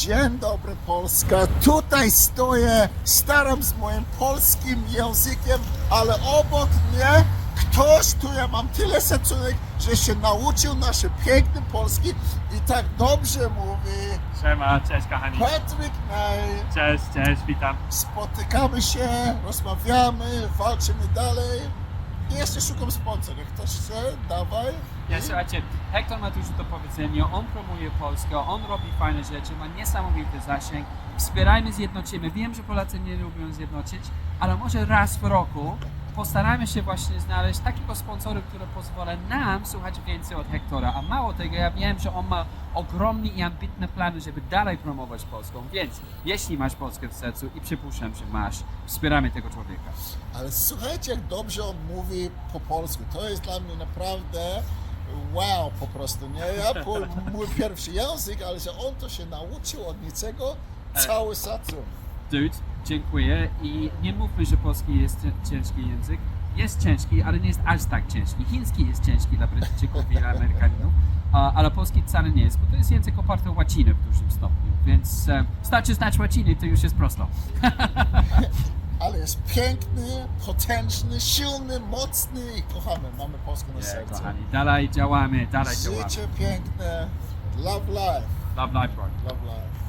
Dzień dobry Polska. Tutaj stoję, staram z moim polskim językiem, ale obok mnie ktoś, tu ja mam tyle szacunek, że się nauczył nasze piękny polski i tak dobrze mówi. Siema, cześć kochani. Patryk Naj. Cześć, cześć, witam. Spotykamy się, rozmawiamy, walczymy dalej. I jeszcze szukam sponsora. Ktoś chce? Dawaj. Ja, słuchajcie, Hector ma dużo do powiedzenia, on promuje Polskę, on robi fajne rzeczy, ma niesamowity zasięg. Wspierajmy, zjednocimy. Wiem, że Polacy nie lubią zjednoczyć, ale może raz w roku postarajmy się właśnie znaleźć takiego sponsora, który pozwala nam słuchać więcej od Hektora. A mało tego, ja wiem, że on ma ogromne i ambitne plany, żeby dalej promować Polską. Więc jeśli masz Polskę w sercu i przypuszczam, że masz, wspieramy tego człowieka. Ale słuchajcie, jak dobrze on mówi po polsku. To jest dla mnie naprawdę wow po prostu. Nie ja po, mój pierwszy język, ale że on to się nauczył od niczego. Cały szacun. Dude, dziękuję i nie mówmy, że polski jest ciężki język. Jest ciężki, ale nie jest aż tak ciężki. Chiński jest ciężki dla Brytyjczyków i Amerykanów, a, ale polski wcale nie jest, bo to jest język oparty o łacinę w dużym stopniu, więc e, starczy znać łaciny, to już jest prosto. Ale jest piękny, potężny, silny, mocny i kochamy. Mamy Polskę na sercu. kochani, dalej działamy, dalej działamy. Życie piękne. Love life. Love life, bro. Love life.